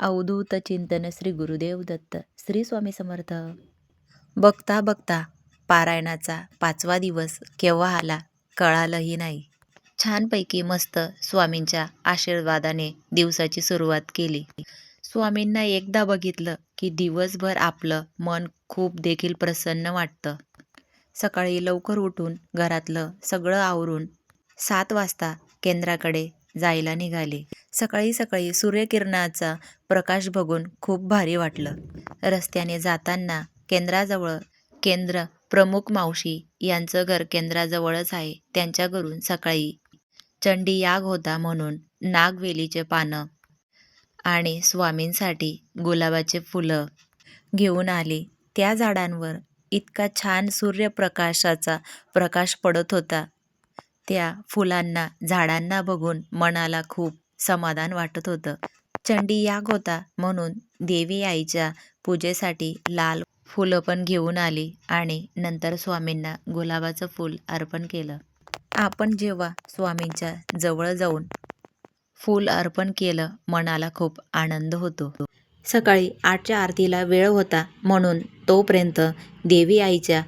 अवधूत चिंतन श्री गुरुदेव दत्त. श्री स्वामी समर्थ. बघता बघता पारायणाचा पाचवा दिवस केव्हा आला कळालंही नाही. छानपैकी मस्त स्वामींच्या आशीर्वादाने दिवसाची सुरुवात केली. स्वामींना एकदा बघितलं की दिवसभर आपलं मन खूप देखील प्रसन्न वाटतं. सकाळी लवकर उठून घरातलं सगळं आवरून सात वाजता केंद्राकडे जायला निघाले. सकाळी सकाळी सूर्यकिरणाचा प्रकाश बघून खूप भारी वाटलं. रस्त्याने जाताना केंद्राजवळ केंद्र प्रमुख मावशी यांचं घर केंद्राजवळच आहे त्यांच्या घरून सकाळी चंडी याग होता म्हणून नागवेलीचे पानं आणि स्वामींसाठी गुलाबाचे फुलं घेऊन आले. त्या झाडांवर इतका छान सूर्यप्रकाशाचा प्रकाश पडत होता. त्या फुलांना झाडांना बघून मनाला खूप समाधान वाटत होतं. चंडी याग होता म्हणून देवी आईच्या पूजेसाठी लाल फुलं पण घेऊन आली आणि नंतर स्वामींना गुलाबाचं फूल अर्पण केलं. आपण जेव्हा स्वामींच्या जवळ जाऊन फूल अर्पण केलं मनाला खूप आनंद होतो. सकाळी आठच्या आरतीला वेळ होता म्हणून तोपर्यंत देवी आईच्या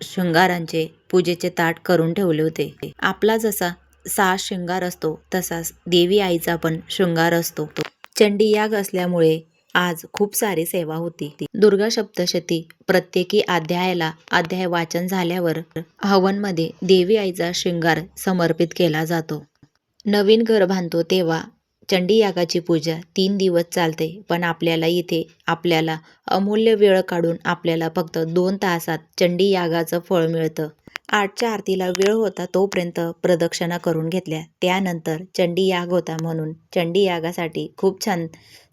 शृंगारांचे पूजेचे ताट करून ठेवले होते. आपला जसा सहा शृंगार असतो तसाच देवी आईचा पण शृंगार असतो. चंडी याग असल्यामुळे आज खूप सारी सेवा होती. दुर्गा सप्तशती प्रत्येकी अध्यायाला अध्याय वाचन झाल्यावर हवनमध्ये देवी आईचा शृंगार समर्पित केला जातो. नवीन घर बांधतो तेव्हा चंडी यागाची पूजा तीन दिवस चालते पण आपल्याला इथे आपल्याला अमूल्य वेळ काढून आपल्याला फक्त दोन तासात चंडी यागाचं फळ मिळतं. आठच्या आरतीला वेळ होता तोपर्यंत प्रदक्षिणा करून घेतल्या. त्यानंतर चंडी याग होता म्हणून चंडी यागासाठी खूप छान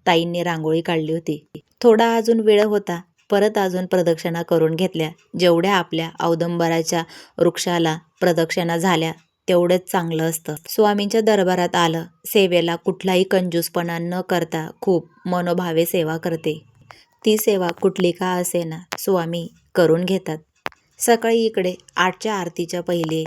ताईंनी रांगोळी काढली होती. थोडा अजून वेळ होता परत अजून प्रदक्षिणा करून घेतल्या. जेवढ्या आपल्या औदंबराच्या वृक्षाला प्रदक्षिणा झाल्या तेवढंच चांगलं असतं. स्वामींच्या दरबारात आलं सेवेला कुठलाही कंजूसपणा न करता खूप मनोभावे सेवा करते. ती सेवा कुठली का असेना स्वामी करून घेतात. सकाळी इकडे आठच्या आरतीच्या पहिले.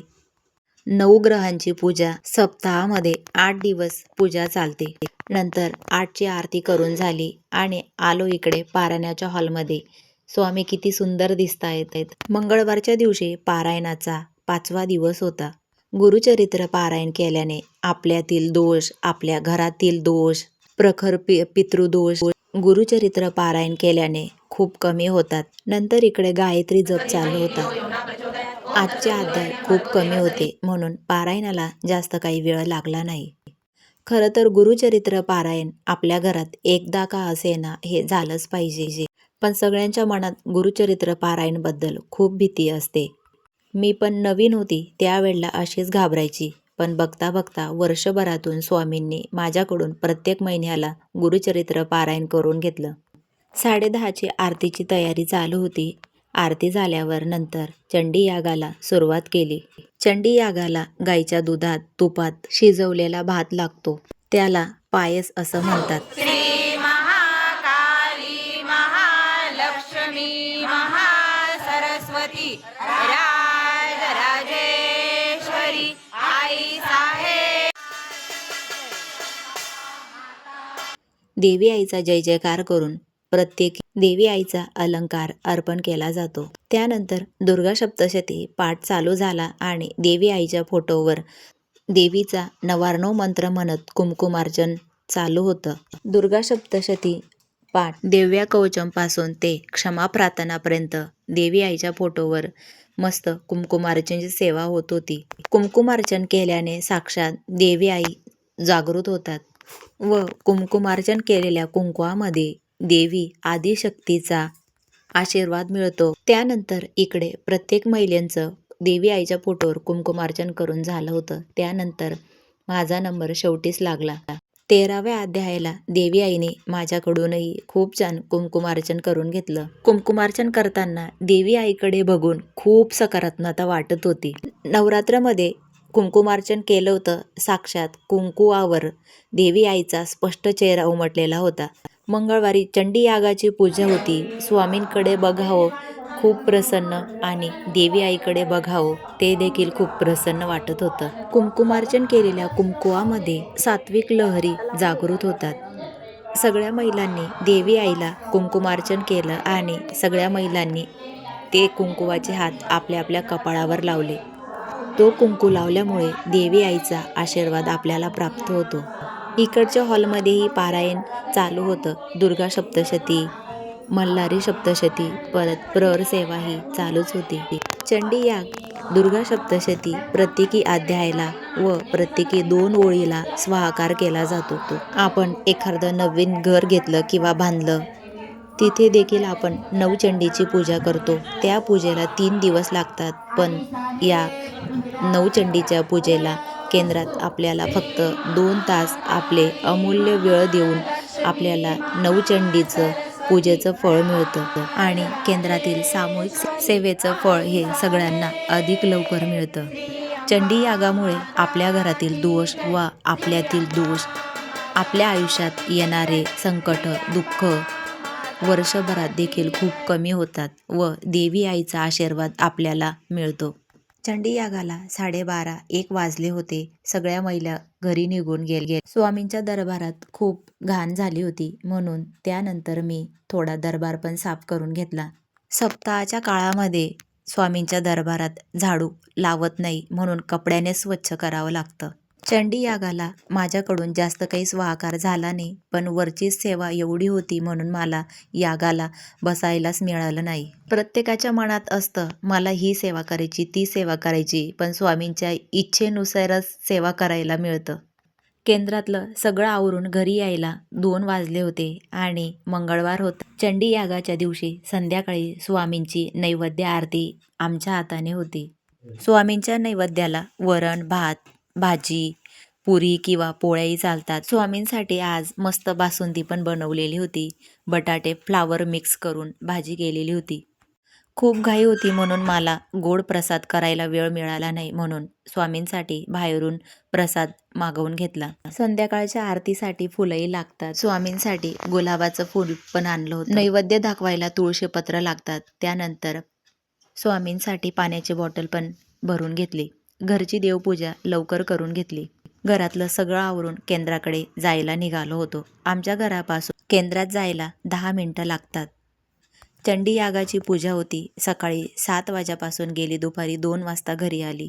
नऊ ग्रहांची पूजा. सप्ताहामध्ये आठ दिवस पूजा चालते. नंतर आठची आरती करून झाली आणि आलो इकडे पारायणाच्या हॉलमध्ये. स्वामी किती सुंदर दिसता येत मंगळवारच्या दिवशी पारायणाचा पाचवा दिवस होता. गुरुचरित्र पारायण केल्याने आपल्यातील दोष आपल्या घरातील दोष प्रखर पि पितृदोष गुरुचरित्र पारायण केल्याने खूप कमी होतात. नंतर इकडे गायत्री जप चालू होता. आजचे अध्याय खूप कमी होते म्हणून पारायणाला जास्त काही वेळ लागला नाही. खरं तर गुरुचरित्र पारायण आपल्या घरात एकदा का असेना हे झालंच पाहिजे पण सगळ्यांच्या मनात गुरुचरित्र पारायणबद्दल खूप भीती असते. मी पण नवीन होती त्यावेळेला अशीच घाबरायची. पण बघता बघता वर्षभरातून स्वामींनी माझ्याकडून प्रत्येक महिन्याला गुरुचरित्र पारायण करून घेतलं. साडेदहाची आरतीची तयारी चालू होती. आरती झाल्यावर नंतर चंडी यागाला सुरुवात केली. चंडी यागाला गाईच्या दुधात तुपात शिजवलेला भात लागतो. त्याला पायस असं म्हणतात. देवी आईचा जय जयकार करून प्रत्येक देवी आईचा अलंकार अर्पण केला जातो. त्यानंतर दुर्गा सप्तशती पाठ चालू झाला आणि देवी आईच्या फोटोवर देवीचा नवार्णव मंत्र म्हणत कुमकुमार्चन चालू होतं. दुर्गा सप्तशती पाठ देव्या कवचमपासून ते क्षमा प्रार्थनापर्यंत देवी आईच्या फोटोवर मस्त कुमकुमार्चनची सेवा होत होती. कुमकुमार्चन केल्याने साक्षात देवी आई जागृत होतात. व कुमकुमार्चन केलेल्या कुंकवामध्ये देवी आदिशक्तीचा आशीर्वाद मिळतो. त्यानंतर इकडे प्रत्येक महिलेंचं देवी आईच्या फोटोवर कुमकुमार्चन करून झालं होतं. त्यानंतर माझा नंबर शेवटीच लागला. तेराव्या अध्यायाला देवी आईने माझ्याकडूनही खूप छान कुमकुमार्चन करून घेतलं. कुमकुमार्चन करताना देवी आईकडे बघून खूप सकारात्मकता वाटत होती. नवरात्रामध्ये कुंकुमार्चन केलं होतं साक्षात कुंकुवावर देवी आईचा स्पष्ट चेहरा उमटलेला होता. मंगळवारी चंडी यागाची पूजा होती. स्वामींकडे बघावं खूप प्रसन्न आणि देवी आईकडे बघावं ते देखील खूप प्रसन्न वाटत होतं. कुंकुमार्चन केलेल्या कुंकुवामध्ये सात्विक लहरी जागृत होतात. सगळ्या महिलांनी देवी आईला कुंकुमार्चन केलं आणि सगळ्या महिलांनी ते कुंकुवाचे हात आपल्या आपल्या कपाळावर लावले. तो कुंकू लावल्यामुळे देवी आईचा आशीर्वाद आपल्याला प्राप्त होतो. इकडच्या हॉलमध्येही पारायण चालू होतं. दुर्गा सप्तशती मल्हारी सप्तशती परत प्रर सेवा ही चालूच होती. चंडी याग दुर्गा सप्तशती प्रत्येकी अध्यायाला व प्रत्येकी दोन ओळीला स्वाहाकार केला जातो आपण एखादं नवीन घर घेतलं किंवा बांधलं तिथे देखील आपण नवचंडीची पूजा करतो. त्या पूजेला तीन दिवस लागतात पण या नवचंडीच्या पूजेला केंद्रात आपल्याला फक्त दोन तास आपले अमूल्य वेळ देऊन आपल्याला नवचंडीचं पूजेचं फळ मिळतं आणि केंद्रातील सामूहिक सेवेचं फळ हे सगळ्यांना अधिक लवकर मिळतं. चंडी यागामुळे आपल्या घरातील दोष व आपल्यातील दोष आपल्या आयुष्यात येणारे संकट दुःख वर्षभरात देखील खूप कमी होतात व देवी आईचा आशीर्वाद आपल्याला मिळतो. चंडी यागाला साडेबारा एक वाजले होते. सगळ्या महिला घरी निघून गेल. गे स्वामींच्या दरबारात खूप घाण झाली होती. म्हणून त्यानंतर मी थोडा दरबार पण साफ करून घेतला. सप्ताहाच्या काळामध्ये स्वामींच्या दरबारात झाडू लावत नाही म्हणून कपड्याने स्वच्छ करावं लागतं. चंडी यागाला माझ्याकडून जास्त काही स्वाहाकार झाला नाही पण वरचीच सेवा एवढी होती म्हणून मला यागाला बसायलाच मिळालं नाही. प्रत्येकाच्या मनात असतं मला ही सेवा करायची ती सेवा करायची पण स्वामींच्या इच्छेनुसारच सेवा करायला मिळतं. केंद्रातलं सगळं आवरून घरी यायला दोन वाजले होते आणि मंगळवार होता. चंडी यागाच्या दिवशी संध्याकाळी स्वामींची नैवेद्य आरती आमच्या हाताने होती. स्वामींच्या नैवेद्याला वरण भात भाजी पुरी किंवा पोळ्याही चालतात. स्वामींसाठी आज मस्त बासुंदी पण बनवलेली होती. बटाटे फ्लावर मिक्स करून भाजी केलेली होती. खूप घाई होती म्हणून मला गोड प्रसाद करायला वेळ मिळाला नाही म्हणून स्वामींसाठी बाहेरून प्रसाद मागवून घेतला. संध्याकाळच्या आरतीसाठी फुलंही लागतात. स्वामींसाठी गुलाबाचं फूल पण आणलं होतं. नैवेद्य दाखवायला तुळशीपत्र लागतात. त्यानंतर स्वामींसाठी पाण्याची बॉटल पण भरून घेतली. घरची देवपूजा लवकर करून घेतली. घरातलं सगळं आवरून केंद्राकडे जायला निघालो होतो. आमच्या घरापासून केंद्रात जायला दहा मिनटं लागतात. चंडी यागाची पूजा होती. सकाळी सात वाजेपासून गेली. दुपारी दोन वाजता घरी आली.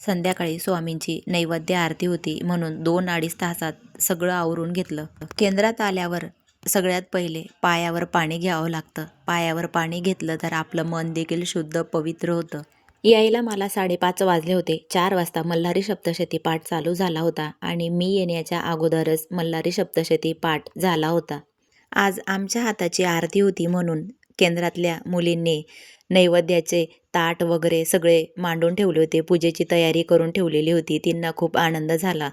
संध्याकाळी स्वामींची नैवेद्य आरती होती म्हणून दोन अडीच तासात सगळं आवरून घेतलं. केंद्रात आल्यावर सगळ्यात पहिले पायावर पाणी घ्यावं लागतं. पायावर पाणी घेतलं तर आपलं मन देखील शुद्ध पवित्र होतं. यायला मला साडेपाच वाजले होते. चार वाजता मल्हारी सप्तशती पाठ चालू झाला होता आणि मी येण्याच्या अगोदरच मल्हारी सप्तशती पाठ झाला होता. आज आमच्या हाताची आरती होती म्हणून केंद्रातल्या मुलींनी नैवेद्याचे ताट वगैरे सगळे मांडून ठेवले होते. पूजेची तयारी करून ठेवलेली होती. त्यांना खूप आनंद झाला.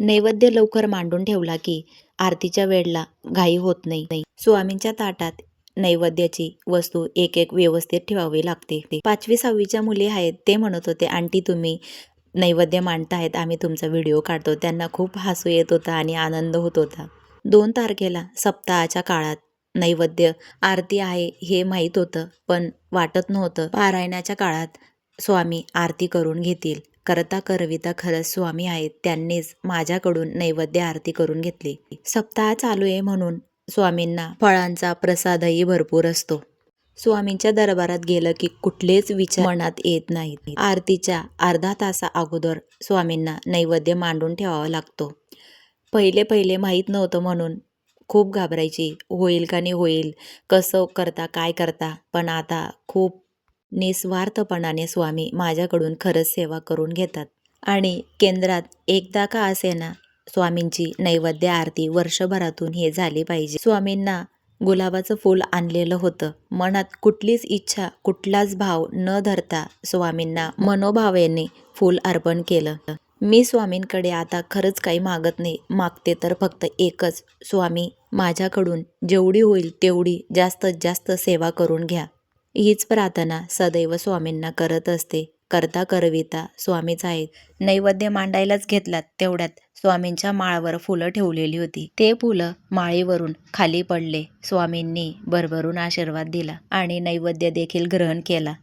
नैवेद्य लवकर मांडून ठेवला की आरतीच्या वेळेला घाई होत नाही. स्वामींच्या ताटात नैवेद्याची वस्तू एक एक व्यवस्थित ठेवावी लागते. पाचवी सहावीच्या मुली आहेत ते म्हणत होते आंटी तुम्ही नैवेद्य मांडतायत आम्ही तुमचा व्हिडिओ काढतो. त्यांना खूप हसू येत होता आणि आनंद होत होता. दोन तारखेला सप्ताहाच्या काळात नैवेद्य आरती आहे हे माहीत होतं पण वाटत नव्हतं. पारायणाच्या काळात स्वामी आरती करून घेतील. करता करविता खरंच स्वामी आहेत त्यांनीच माझ्याकडून नैवेद्य आरती करून घेतली. सप्ताह चालू आहे म्हणून स्वामींना फळांचा प्रसादही भरपूर असतो. स्वामींच्या दरबारात गेलं की कुठलेच विचार मनात येत नाहीत. आरतीच्या अर्धा तासा अगोदर स्वामींना नैवेद्य मांडून ठेवावा लागतो. पहिले पहिले माहीत नव्हतं म्हणून खूप घाबरायची. होईल का नाही होईल? कसं करता काय करता? पण आता खूप निस्वार्थपणाने स्वामी माझ्याकडून खरंच सेवा करून घेतात. आणि केंद्रात एकदा का असेना स्वामींची नैवेद्य आरती वर्षभरातून हे झाली पाहिजे. स्वामींना गुलाबाचं फूल आणलेलं होतं. मनात कुठलीच इच्छा कुठलाच भाव न धरता स्वामींना मनोभावेने फूल अर्पण केलं. मी स्वामींकडे आता खरंच काही मागत नाही. मागते तर फक्त एकच. स्वामी माझ्याकडून जेवढी होईल तेवढी जास्तीत जास्त सेवा करून घ्या. हीच प्रार्थना सदैव स्वामींना करत असते. करता करविता स्वामीच आहेत नैवेद्य मांडायलाच घेतलात तेवढ्यात स्वामींच्या माळावर फुलं ठेवलेली होती. ते फुलं माळीवरून खाली पडले. स्वामींनी भरभरून आशीर्वाद दिला आणि नैवेद्य देखील ग्रहण केला.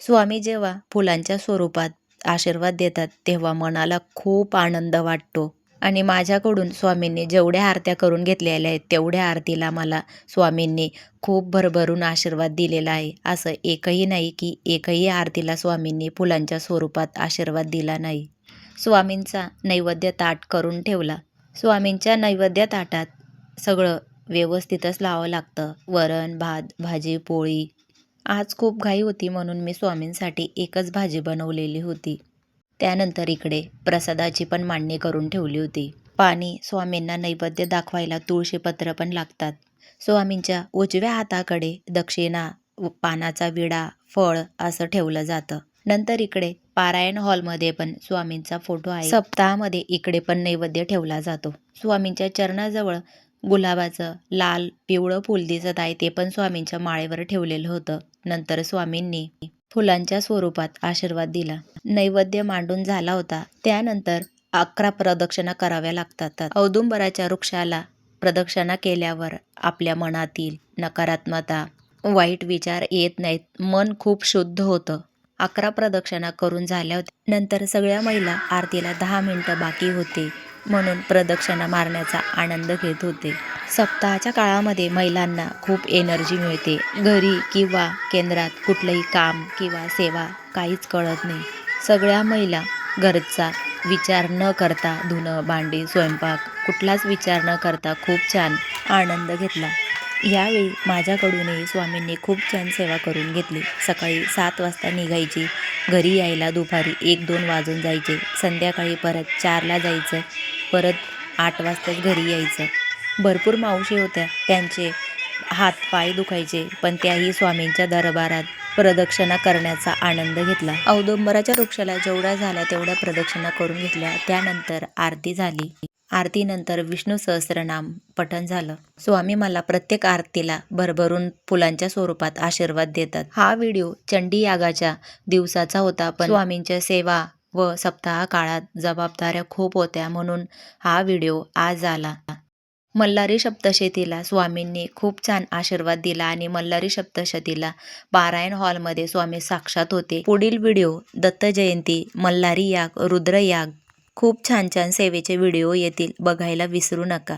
स्वामी जेव्हा फुलांच्या स्वरूपात आशीर्वाद देतात तेव्हा मनाला खूप आनंद वाटतो. आणि माझ्याकडून स्वामींनी जेवढ्या आरत्या करून घेतलेल्या आहेत तेवढ्या आरतीला मला स्वामींनी खूप भरभरून आशीर्वाद दिलेला आहे. असं एकही नाही की एकही आरतीला स्वामींनी फुलांच्या स्वरूपात आशीर्वाद दिला नाही. स्वामींचा नैवेद्य ताट करून ठेवला. स्वामींच्या नैवेद्य ताटात सगळं व्यवस्थितच लावावं लागतं. वरण भात भाजी पोळी. आज खूप घाई होती म्हणून मी स्वामींसाठी एकच भाजी बनवलेली होती. त्यानंतर इकडे प्रसादाची पण मांडणी करून ठेवली होती. पाणी स्वामींना नैवेद्य दाखवायला तुळशीपत्र पण लागतात. स्वामींच्या उजव्या हाताकडे दक्षिणा पानाचा विडा फळ असं ठेवलं जातं. नंतर इकडे पारायण हॉलमध्ये पण स्वामींचा फोटो आहे. सप्ताहामध्ये इकडे पण नैवेद्य ठेवला जातो. स्वामींच्या चरणाजवळ गुलाबाचं लाल पिवळं फूल दिसत आहे ते पण स्वामींच्या माळेवर ठेवलेलं होतं. नंतर स्वामींनी फुलांच्या स्वरूपात आशीर्वाद दिला. नैवेद्य मांडून झाला होता. त्यानंतर अकरा प्रदक्षिणा कराव्या लागतात. औदुंबराच्या वृक्षाला प्रदक्षिणा केल्यावर आपल्या मनातील नकारात्मकता वाईट विचार येत नाहीत. मन खूप शुद्ध होतं. अकरा प्रदक्षिणा करून झाल्या होत्या. नंतर सगळ्या महिला आरतीला दहा मिनिटं बाकी होते. म्हणून प्रदक्षिणा मारण्याचा आनंद घेत होते. सप्ताहाच्या काळामध्ये महिलांना खूप एनर्जी मिळते. घरी किंवा केंद्रात कुठलंही काम किंवा सेवा काहीच कळत नाही. सगळ्या महिला घरचा विचार न करता धुणं भांडी स्वयंपाक कुठलाच विचार न करता खूप छान आनंद घेतला. यावेळी माझ्याकडूनही स्वामींनी खूप छान सेवा करून घेतली. सकाळी सात वाजता निघायची. घरी यायला दुपारी एक दोन वाजून जायचे. संध्याकाळी परत चारला जायचं. परत आठ वाजताच घरी यायचं. भरपूर मावशी होत्या. त्यांचे हात पाय दुखायचे पण त्याही स्वामींच्या दरबारात प्रदक्षिणा करण्याचा आनंद घेतला. औदुंबराच्या वृक्षाला जेवढ्या झाल्या तेवढ्या प्रदक्षिणा करून घेतल्या. त्यानंतर आरती झाली. आरतीनंतर विष्णू सहस्रनाम पठण झालं. स्वामी मला प्रत्येक आरतीला भरभरून फुलांच्या स्वरूपात आशीर्वाद देतात. हा व्हिडिओ चंडी यागाच्या दिवसाचा होता पण स्वामींच्या सेवा व सप्ताह काळात जबाबदाऱ्या खूप होत्या म्हणून हा व्हिडिओ आज आला. मल्हारी सप्तशतीला स्वामींनी खूप छान आशीर्वाद दिला आणि मल्हारी सप्तशतीला पारायण हॉलमध्ये स्वामी साक्षात होते. पुढील व्हिडिओ दत्त जयंती मल्हारी याग रुद्र याग. खूप छान छान सेवेचे व्हिडिओ येतील. बघायला विसरू नका.